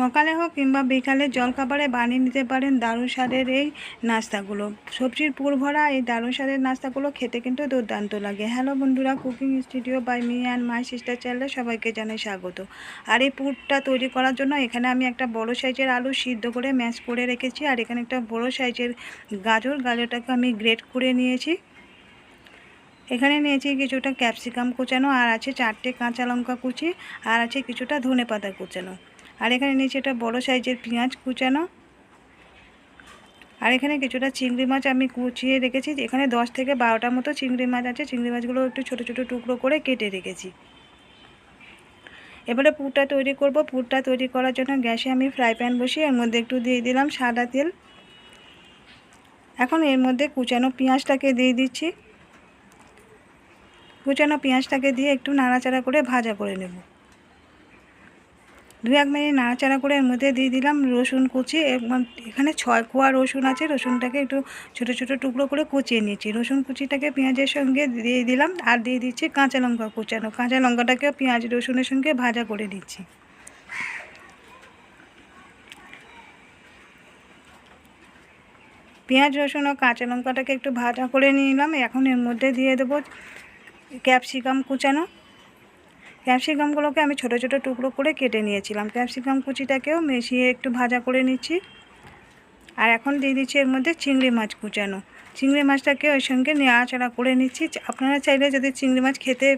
সকালে হোক কিংবা বিকালে জলখাবারে বানিয়ে নিতে পারেন দারুণ স্বাদের এই নাস্তাগুলো। সবজির পুর ভরা এই দারুণ স্বাদের নাস্তাগুলো খেতে কিন্তু দুর্দান্ত লাগে। হ্যালো বন্ধুরা, cooking studio by me and my sister চ্যানেলে সবাইকে জানাই স্বাগত। আর এই পুরটা তৈরি করার জন্য এখানে আমি একটা বড় সাইজের আলু সিদ্ধ করে ম্যাশ করে রেখেছি। আর এখানে একটা বড় সাইজের গাজর, গাজরটাকে আমি গ্রেট করে নিয়েছি। এখানে নিয়েছি কিছুটা ক্যাপসিকাম কুচানো, আর আছে চারটে কাঁচা লঙ্কা কুচি, আর আছে কিছুটা ধনে পাতা কুচানো। আর এখানে নিচে একটা বড় সাইজের পেঁয়াজ কুচানো। আর এখানে কিছুটা চিংড়ি মাছ আমি কুচিয়ে রেখেছি। এখানে দশ থেকে বারোটা মতো চিংড়ি মাছ আছে। চিংড়ি মাছগুলো একটু ছোটো ছোটো টুকরো করে কেটে রেখেছি। এবারে পুরটা তৈরি করব। পুরটা তৈরি করার জন্য গ্যাসে আমি ফ্রাই প্যান বসিয়ে এর মধ্যে একটু দিয়ে দিলাম সাদা তেল। এখন এর মধ্যে কুচানো পেঁয়াজটাকে দিয়ে দিচ্ছি। কুচানো পেঁয়াজটাকে দিয়ে একটু নাড়াচাড়া করে ভাজা করে নেব। দু এক মিনিট নাড়াচাড়া করে এর মধ্যে দিয়ে দিলাম রসুন কুচি এখানে ছয় কোয়া রসুন আছে, রসুনটাকে একটু ছোটো ছোটো টুকরো করে কুচিয়ে নিয়েছি রসুন কুচিটাকে পেঁয়াজের সঙ্গে দিয়ে দিলাম আর দিয়ে দিচ্ছি কাঁচা লঙ্কা কুচানো। কাঁচা লঙ্কাটাকেও পেঁয়াজ রসুনের সঙ্গে ভাজা করে দিচ্ছি পেঁয়াজ রসুন ও কাঁচা লঙ্কাটাকে একটু ভাজা করে নিয়ে নিলাম। এখন এর মধ্যে দিয়ে দেবো ক্যাপসিকাম কুচানো। ক্যাপসিকামগুলোকে আমি ছোট ছোট টুকরো করে কেটে নিয়েছিলাম। ক্যাপসিকাম কুচিটাকেও মিশিয়ে একটু ভাজা করে নিচ্ছি। আর এখন দিয়ে দিচ্ছি এর মধ্যে চিংড়ি মাছ কুচানো। চিংড়ি মাছটাকে ওই সঙ্গে নাড়াচাড়া করে নিচ্ছি। আপনারা চাইলে যদি চিংড়ি মাছ খেতে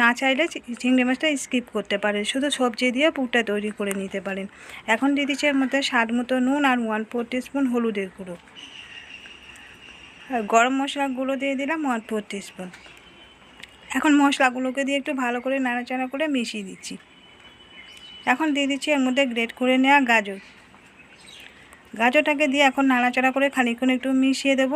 না চাইলে চিংড়ি মাছটা স্কিপ করতে পারেন। শুধু সবজি দিয়ে পুরটা তৈরি করে নিতে পারেন। এখন দিয়ে দিচ্ছি এর মধ্যে স্বাদ মতো নুন আর ওয়ান ফোর স্পুন হলুদের গুঁড়ো। আর গরম মশলার গুঁড়ো দিয়ে দিলাম ওয়ান ফোর স্পুন এখন মশলাগুলোকে দিয়ে একটু ভালো করে নাড়াচাড়া করে মিশিয়ে দিচ্ছি। এখন দিয়ে দিচ্ছি এর মধ্যে গ্রেট করে নেওয়া গাজর। গাজরটাকে দিয়ে এখন নাড়াচাড়া করে খানিক্ষণ একটু মিশিয়ে দেব।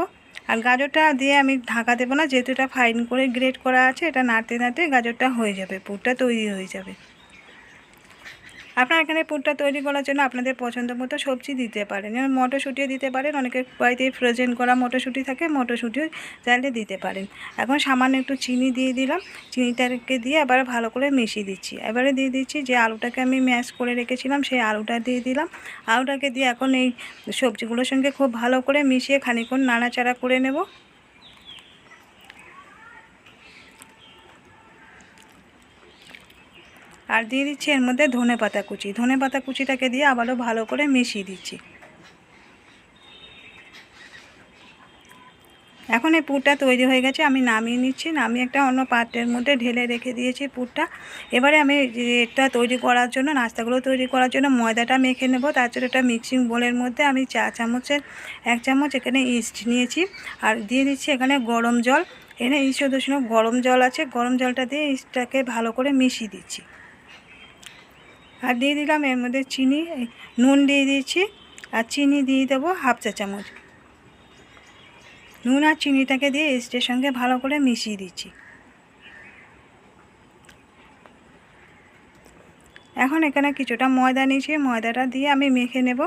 আর গাজরটা দিয়ে আমি ঢাকা দেবো না, যেহেতু এটা ফাইন করে গ্রেট করা আছে, এটা নাড়তে নাড়তে গাজরটা হয়ে যাবে, পুরটা তৈরি হয়ে যাবে। আপনারা এখানে পুরটা তৈরি করার জন্য আপনাদের পছন্দ মতো সবজি দিতে পারেন। যেমন মটরশুঁটিও দিতে পারেন অনেকের বাড়িতে ফ্রোজেন করা মটরশুঁটি থাকে, মটরশুঁটিও চাইলে দিতে পারেন। এখন সামান্য একটু চিনি দিয়ে দিলাম। চিনিটাকে দিয়ে আবার ভালো করে মিশিয়ে দিচ্ছি। এবারে দিয়ে দিচ্ছি যে আলুটাকে আমি ম্যাশ করে রেখেছিলাম, সেই আলুটা দিয়ে দিলাম। আলুটাকে দিয়ে এখন এই সবজিগুলোর সঙ্গে খুব ভালো করে মিশিয়ে খানিক্ষণ নাড়াচাড়া করে নেব। আর দিয়ে দিচ্ছি এর মধ্যে ধনে পাতা কুচি। ধনে পাতা কুচিটাকে দিয়ে আবারও ভালো করে মিশিয়ে দিচ্ছি। এখন এই পুরটা তৈরি হয়ে গেছে, আমি নামিয়ে নিচ্ছি। নামিয়ে একটা অন্য পাত্রের মধ্যে ঢেলে রেখে দিয়েছি পুরটা। এবারে আমি এটা তৈরি করার জন্য, নাস্তাগুলো তৈরি করার জন্য ময়দাটা মেখে নেব। তার জন্য একটা মিক্সিং বোলের মধ্যে আমি চা চামচের, এক চামচ এখানে ইস্ট নিয়েছি। আর দিয়ে দিচ্ছি এখানে গরম জল। এখানে ইস্ট দূষণ গরম জল আছে। গরম জলটা দিয়ে ইস্টটাকে ভালো করে মিশিয়ে দিচ্ছি। আর দিয়ে দিলাম এর মধ্যে চিনি নুন দিয়ে দিয়েছি, আর চিনি দিয়ে দেবো হাফ চা চামচ। নুন আর চিনিটাকে দিয়ে ইস্টের সঙ্গে ভালো করে মিশিয়ে দিচ্ছি। এখন এখানে কিছুটা ময়দা নিয়েছি, ময়দাটা দিয়ে আমি মেখে নেব।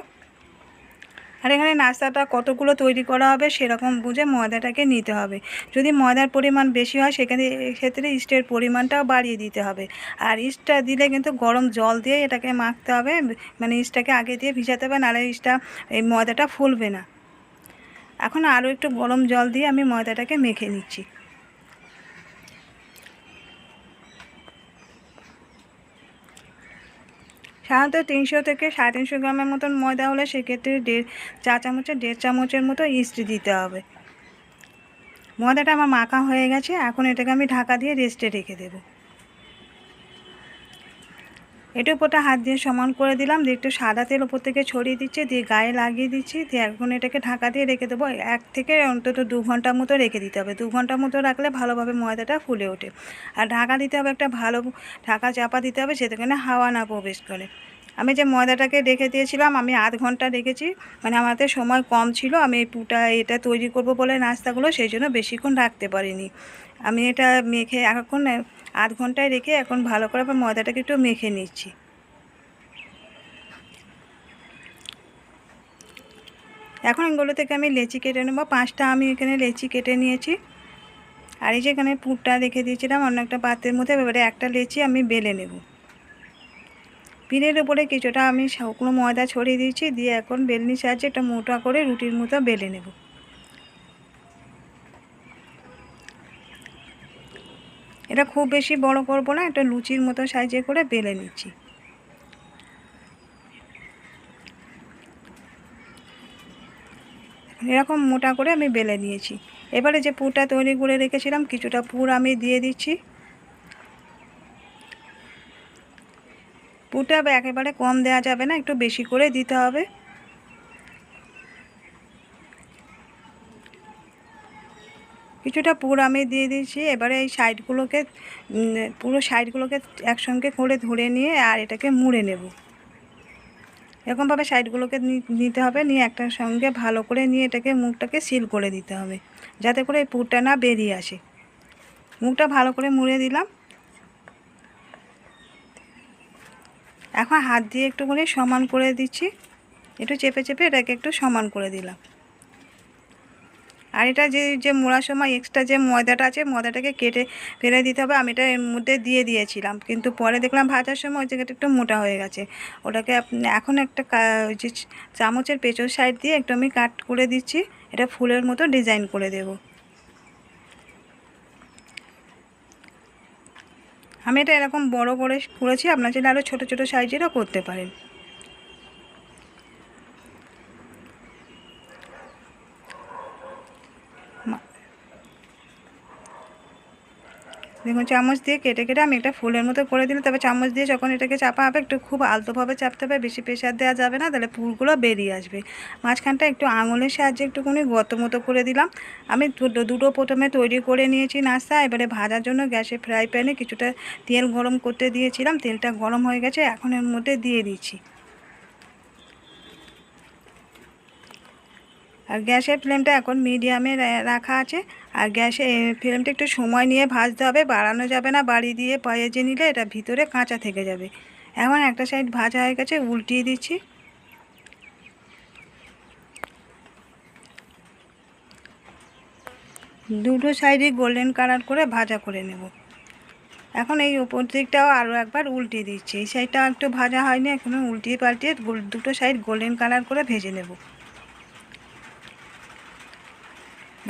আর এখানে নাস্তাটা কতগুলো তৈরি করা হবে সেরকম বুঝে ময়দাটাকে নিতে হবে। যদি ময়দার পরিমাণ বেশি হয় সেখানে ক্ষেত্রে ইস্টের পরিমাণটাও বাড়িয়ে দিতে হবে। আর ইস্টটা দিলে কিন্তু গরম জল দিয়ে এটাকে মাখতে হবে মানে ইস্টটাকে আগে দিয়ে ভিজাতে হবে, নাহলে ইস্টটা, এই ময়দাটা ফুলবে না। এখন আরও একটু গরম জল দিয়ে আমি ময়দাটাকে মেখে নিচ্ছি। সাধারণত তিনশো থেকে সাড়ে তিনশো গ্রামের মতন ময়দা হলে সেক্ষেত্রে দেড়, চা চামচের দেড় চামচের মতো ইস্ট দিতে হবে। ময়দাটা আমার মাখা হয়ে গেছে, এখন এটাকে আমি ঢাকা দিয়ে রেস্টে রেখে দেবো। এটা উপরটা হাত দিয়ে সমান করে দিলাম, দিয়ে একটু সাদা তেল উপর থেকে ছড়িয়ে দিচ্ছি, দিয়ে গায়ে লাগিয়ে দিচ্ছি, দিয়ে এখন এটাকে ঢাকা দিয়ে রেখে দেবো। এক থেকে অন্তত দু ঘণ্টার মতো রেখে দিতে হবে। দু ঘণ্টার মতো রাখলে ভালোভাবে ময়দাটা ফুলে ওঠে। আর ঢাকা দিতে হবে একটা ভালো ঢাকা চাপা দিতে হবে সেখানে হাওয়া না প্রবেশ করে। আমি যে ময়দাটাকে রেখে দিয়েছিলাম, আমি আধ ঘণ্টা রেখেছি। মানে আমাদের সময় কম ছিল, আমি এই পুটা, এটা তৈরি করব বলে নাস্তাগুলো সেই জন্য বেশিক্ষণ রাখতে পারিনি। আমি এটা মেখে এখন, আধ ঘন্টায় রেখে এখন ভালো করে আবার ময়দাটাকে একটু মেখে নিচ্ছি। এখন এগুলো থেকে আমি লেচি কেটে নেব। পাঁচটা আমি এখানে লেচি কেটে নিয়েছি। আর এই যে এখানে পুরটা রেখে দিয়েছিলাম, অন্য একটা পাত্রের মধ্যে, এবারে একটা লেচি আমি বেলে নেব। পিনের উপরে কিছুটা আমি শুকনো ময়দা ছড়িয়ে দিয়েছি, দিয়ে এখন বেলনির সাহায্যে একটা মোটা করে রুটির মতো বেলে নেব। এটা খুব বেশি বড় করব না, একটা লুচির মতো সাইজে করে বেলে নিচ্ছি। এরকম মোটা করে আমি বেলে নিয়েছি। এবারে যে পুরটা তৈরি করে রেখেছিলাম, কিছুটা পুর আমি দিয়ে দিচ্ছি। পুরটা একেবারে কম দেওয়া যাবে না, একটু বেশি করে দিতে হবে। কিছুটা পুর আমি দিয়ে দিয়েছি, এবারে এই সাইডগুলোকে পুরো সাইডগুলোকে একসঙ্গে করে ধরে নিয়ে আর এটাকে মুড়ে নেব। এরকমভাবে সাইডগুলোকে নিতে হবে, নিয়ে একটার সঙ্গে ভালো করে নিয়ে এটাকে মুখটাকে সিল করে দিতে হবে, যাতে করে এই পুরটা না বেরিয়ে আসে। মুখটা ভালো করে মুড়ে দিলাম। এখন হাত দিয়ে একটুখানি সমান করে দিচ্ছি। একটু চেপে চেপে এটাকে একটু সমান করে দিলাম। আর এটা যে যে মোড়ার সময় এক্সট্রা যে ময়দাটা আছে, ময়দাটাকে কেটে ফেলে দিতে হবে। আমি এটা এর মধ্যে দিয়ে দিয়েছিলাম। কিন্তু পরে দেখলাম ভাজার সময় ওই জায়গাটা একটু মোটা হয়ে গেছে। ওটাকে এখন একটা ওই যে চামচের পেঁচোর সাইড দিয়ে একটু আমি কাট করে দিচ্ছি। এটা ফুলের মতো ডিজাইন করে দেব। আমি এটা এরকম বড় করে করেছি আপনার জন্য আরও ছোটো ছোটো সাইজেরও করতে পারেন। দেখুন চামচ দিয়ে কেটে কেটে আমি একটা ফুলের মতো করে দিলাম। তবে চামচ দিয়ে যখন এটাকে চাপা হবে, একটু খুব আলতোভাবে চাপতে হবে, বেশি প্রেশার দেওয়া যাবে না, তাহলে ফুলগুলো বেরিয়ে আসবে। মাঝখানটা একটু আঙুলের সাহায্যে একটুখানি গত মতো করে দিলাম। আমি দুটো প্রথমে তৈরি করে নিয়েছি নাস্তা, এবারে ভাজার জন্য গ্যাসে ফ্রাই প্যানে কিছুটা তেল গরম করতে দিয়েছিলাম। তেলটা গরম হয়ে গেছে, এখন এর মধ্যে দিয়ে দিচ্ছি। আর গ্যাসের ফ্লেমটা এখন মিডিয়ামে রাখা আছে। আর গ্যাসে ফ্লেমটা একটু সময় নিয়ে ভাজতে হবে, বাড়ানো যাবে না। বাড়ি দিয়ে ভেজে নিলে এটা ভিতরে কাঁচা থেকে যাবে। এখন একটা সাইড ভাজা হয়ে গেছে, উল্টিয়ে দিচ্ছি। দুটো সাইডে গোল্ডেন কালার করে ভাজা করে নেব। এখন এই উপর দিকটাও আরও একবার উল্টিয়ে দিচ্ছি। এই সাইডটাও একটু ভাজা হয়নি, এখন উল্টিয়ে পাল্টিয়ে দুটো সাইড গোল্ডেন কালার করে ভেজে নেব।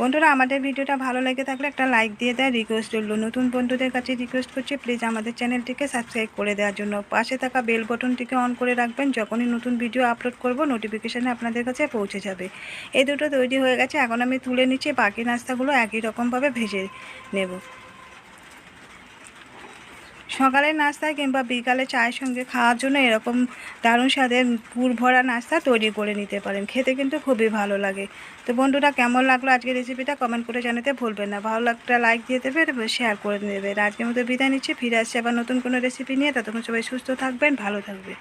বন্ধুরা, আমাদের ভিডিওটা ভালো লেগে থাকলে একটা লাইক দিয়ে দেয় রিকোয়েস্ট রইল। নতুন বন্ধুদের কাছে রিকোয়েস্ট করছি প্লিজ আমাদের চ্যানেলটিকে সাবস্ক্রাইব করে দেওয়ার জন্য। পাশে থাকা বেল বটনটিকে অন করে রাখবেন, যখনই নতুন ভিডিও আপলোড করব নোটিফিকেশানে আপনাদের কাছে পৌঁছে যাবে। এই দুটো তৈরি হয়ে গেছে, এখন আমি তুলে নিচ্ছি, বাকি নাস্তাগুলো একই রকমভাবে ভেজে নেব। সকালের নাস্তা কিংবা বিকালে চায়ের সঙ্গে খাওয়ার জন্য এরকম দারুণ স্বাদের পুর ভরা নাস্তা তৈরি করে নিতে পারেন। খেতে কিন্তু খুবই ভালো লাগে। তো বন্ধুরা, কেমন লাগল আজকে রেসিপিটা কমেন্ট করে জানাতে ভুলবেন না। ভালো লাগটা লাইক দিয়ে দেবে শেয়ার করে দেবে আজকের মতো বিদায় নিচ্ছে। ফিরে আসছে আবার নতুন কোনো রেসিপি নিয়ে। ততক্ষণ সবাই সুস্থ থাকবেন, ভালো থাকবে